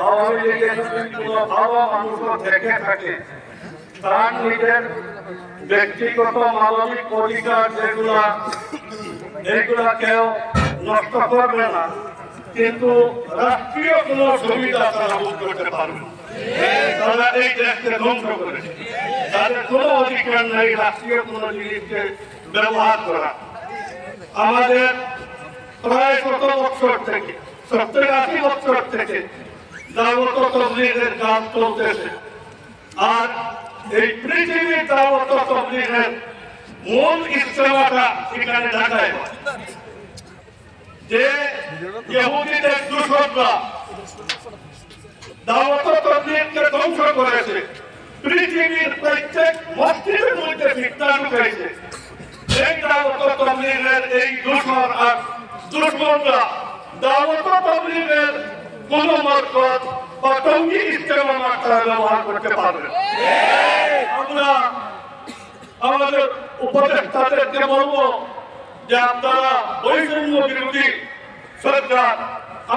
আওয়ামী লীগের ভালো মানুষও দেখে থাকে তার নিজের ব্যক্তিগত মানবিক অধিকার যেগুলা এগুলা কেউ নষ্ট করবে না কিন্তু রাষ্ট্রীয় কোন সুবিধা তারা ভোগ করতে পারবে তারা এই দেশকে ধ্বংস করেছে তাদের কোনো অধিকার নেই রাষ্ট্রীয় কোন জিনিসকে ব্যবহার করা। আমাদের প্রায় শত বছর থেকে সত্তর বছর থেকে দাওয়াত তবলিগের কাজ চলতেছে। আর এই পৃথিবীর তবলিগের মূল ইস্তেমাটা এখানে যে ইহুদিদের দাওয়াত তবলিগকে ধ্বংস করেছে। পৃথিবীর প্রত্যেক মসজিদের মধ্যে ফিতনা ঢুকাইছে এই দাওয়াত তবলিগের এই দূষণ আর দাওয়াত তবলিগের কোন মরকত বা টঙ্গি ইস্তেমা মাত্রা ব্যবহার করতে পারবে? আমরা আমাদের উপদেষ্টাদেরকে বলব যে আপনারা বৈষম্য বিরোধী সরকার,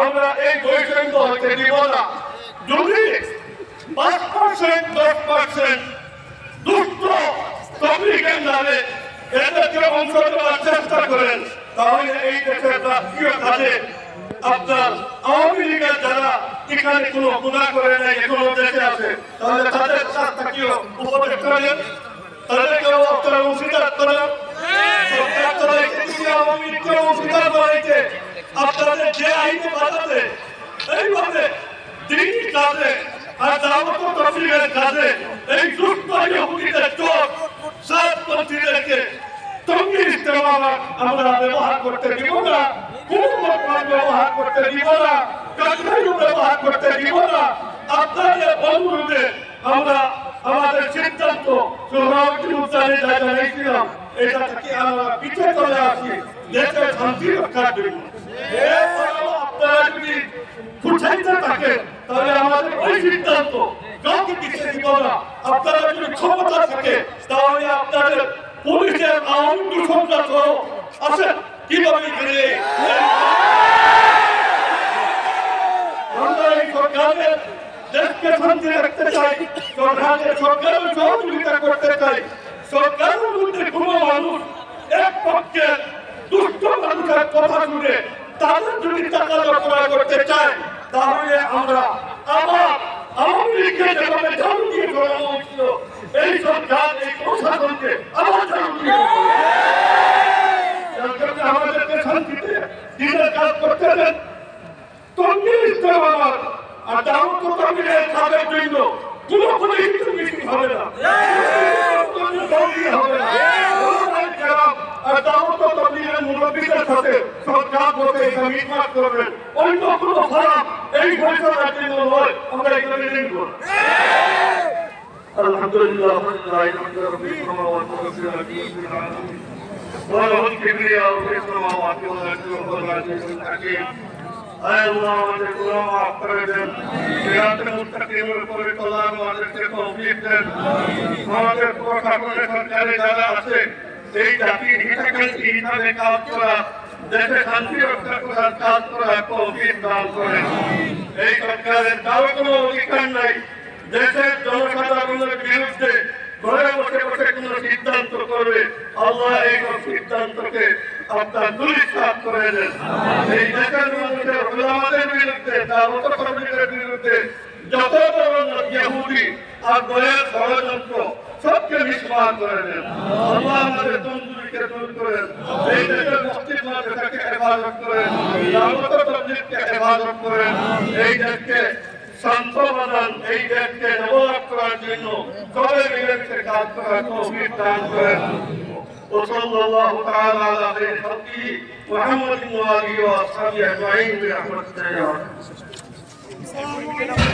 আমরা এই বৈষম্য হতে দিব না। যদি পাঁচ পার্সেন্ট দশ পার্সেন্ট দুষ্ট তবলিগের নামে এদেরকে অংশ দেওয়ার চেষ্টা করেন, তাহলে এই দেশের রাষ্ট্রীয় কাজে আপনার আওয়ামী লীগের যারা এখানে কোনো গুণা করে নাই, এখনও দেশে আছে, তাহলে তাদের কাছ থেকেও উপদেশ করেন। তাদেরকেও আপনারা অংশীদার করেন। সরকার তো আওয়ামী লীগকে অংশীদার করেছে। আপনাদের যে আইনে বাঁচাতে এইভাবে দিনই কাজে আর দাওয়াত তফসিলের কাজে এই দুষ্ট ইহুদিদের চোখ সাতপন্থীদেরকে টঙ্গি ইস্তেমা আমরা ব্যবহার করতে দিব না। ব্যবহার করতে দিব না ব্যবহার করতে দিব না আপনাদের অনুরোধে আমরা আমাদের সিদ্ধান্ত সভাপতি উচ্চারণে যা আমরা পিছিয়ে চলে আসি দেশের শান্তি রক্ষার জন্য আপনারা যদি থাকে তাহলে আমাদের ওই সিদ্ধান্ত কাউকে কিছু দিব না আপনারা যদি ক্ষমতা থাকে, তাহলে আপনাদের পুলিশের আওয়ামী সহ আসেন। কীভাবে এই সরকারের দেশকে শান্তি রাখতে চাই সরকারের সরকারের সহযোগিতা করতে চাই। সরকারের মধ্যে কোনো মানুষ এক পক্ষে দুষ্ট মানুষের কথা শুনে তাদের আমরা ঝাড়ু দিয়ে সরানো হচ্ছিল এই সরকার এই প্রশাসনকে আবার ঝাড়ু দিয়ে যার জন্য আমাদেরকে শান্তিতে দিনের কাজ করতে দেন তঙ্গির ইসলাম আমার আর দাউদ তঙ্গিরের কাজের জন্য কোনো কোনো হিন্দু মিটিং হবে না কোনো তঙ্গি হবে না ওলামায়ে কেরাম আর দাউদ তঙ্গিরের মুরব্বীদের সাথে সরকার বসে এখানে মিটমাট করবেন অন্য কোনো ফোরাম এই ঘোষণার জন্য নয় আমরা এখানে মিটিং করব الحمد لله رب العالمين الحمد لله رب السماوات والارض وله الكبرياء في السماوات والارض وهو العزيز الحكيم আয় আমাদের গুনাহ মাফ করে আছে হিসাবে কাজ করা দেশে শান্তি রক্ষা করার কাজ করার তৌফিক দান করেন এই সরকারের কারও কোনো অধিকার নাই দেশের জনসাধারণের বিরুদ্ধে ঘরে বসে বসে কোন সিদ্ধান্ত করবে আল্লাহ এই সিদ্ধান্তকে আপনার দুরিশ্বাস করে দেন এই দেশের মানুষের ওলামাদের বিরুদ্ধে দাবত কর্মীদের বিরুদ্ধে যত ধরনের ইহুদি আর বয়ের ষড়যন্ত্র সবকে নিষ্পাদ করে দেন আল্লাহ আমাদের তন্দুরিকে দূর করেন এই দেশের মস্তির মাঝে হেফাজত করেন দাবত তবলিগকে হেফাজত করেন এই দেশকে সন্তবাদন এই দেশকে ডেভেলপ করার জন্য সবাই মিলেমিশে কাজ করার তৌফিক দান করেন। وصلى الله تعالى على خير خلقه محمد وآله وأصحابه أجمعين برحمتك يا رب